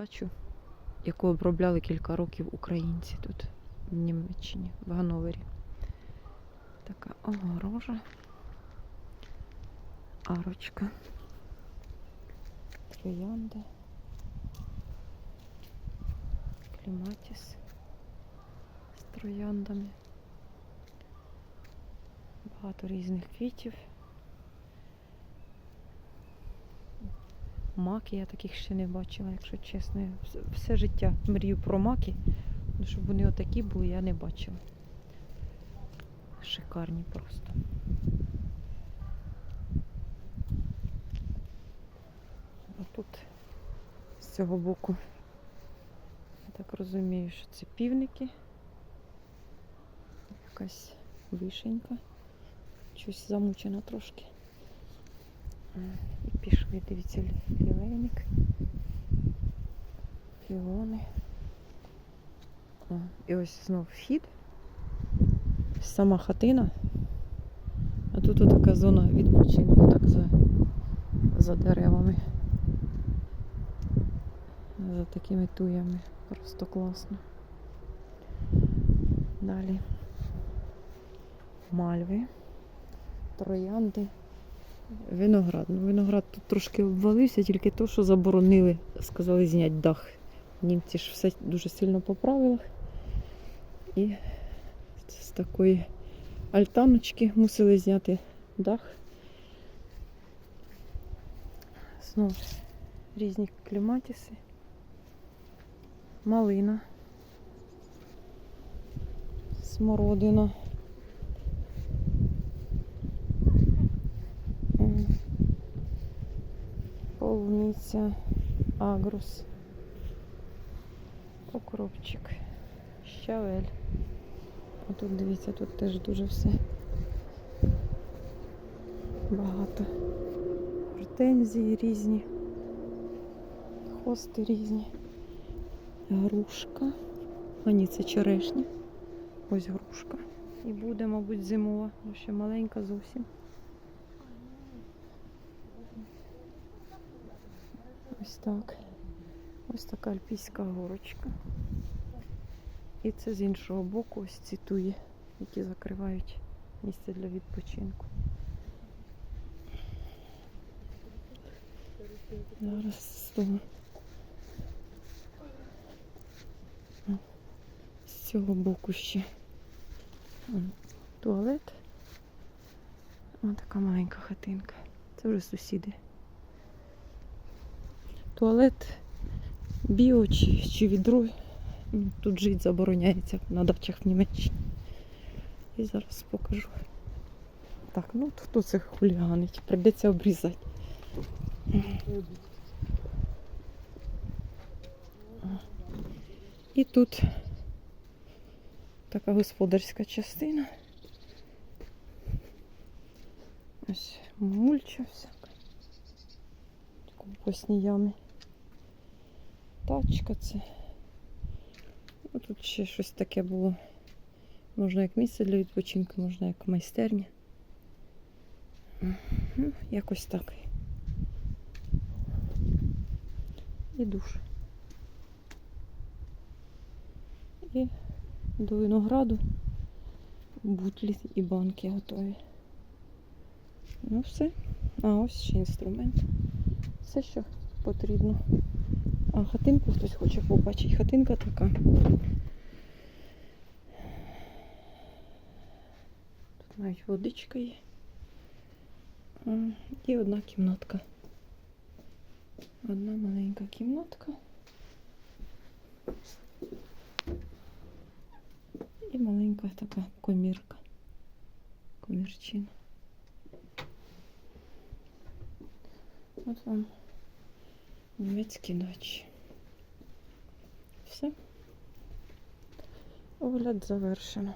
Дачу, яку обробляли кілька років українці тут, в Німеччині, в Гановері. Така огорожа, арочка, троянди, кліматіс з трояндами. Багато різних квітів. Маки я таких ще не бачила, якщо чесно. Все життя мрію про маки. Ну, щоб вони отакі були, я не бачила. Шикарні просто. А тут з цього боку, я так розумію, що це півники. Якась вишенька. Щось замучена трошки. І пішли, дивіться, лі- лілейник. Піони. О, і ось знов вхід. Сама хатина. А тут така зона відпочинку, так за, за деревами. За такими туями. Просто класно. Далі. Мальви, троянди. Виноград. Ну, виноград тут трошки обвалився, тільки то, що заборонили, сказали зняти дах. Німці ж все дуже сильно по правилах. І з такої альтаночки мусили зняти дах. Знову різні кліматіси. Малина. Смородина. Полуниця, агрус, окропчик, щавель. А тут дивіться, тут теж дуже все багато. Гортензії різні, хости різні, грушка. А ні, це черешня. Ось грушка. І буде, мабуть, зимова, бо ще маленька зовсім. Ось так. Ось така альпійська горочка. І це з іншого боку ось ці туї, які закривають місце для відпочинку. Зараз з цього боку ще туалет. Ось така маленька хатинка. Це вже сусіди. Туалет біо чи, чи відро. Тут жити забороняється на дачах в Німеччині. І зараз покажу. Так, ну хто це хуліганить? Прийдеться обрізати. І тут така господарська частина. Ось мульча всяка. Компостні ями. Тачка це. Ну, тут ще щось таке було. Можна як місце для відпочинку, можна як майстерня. Ну, якось так. І душ. І до винограду бутлі і банки готові. Ну все. А ось ще інструмент. Все, що потрібно. А хатинку хтось хоче побачити. Хатинка така. Тут навіть водичка є. М, І одна кімнатка. Одна маленька кімнатка. І маленька така комірка. Комірчина. От вам німецькі дачі. Все. Огляд завершено.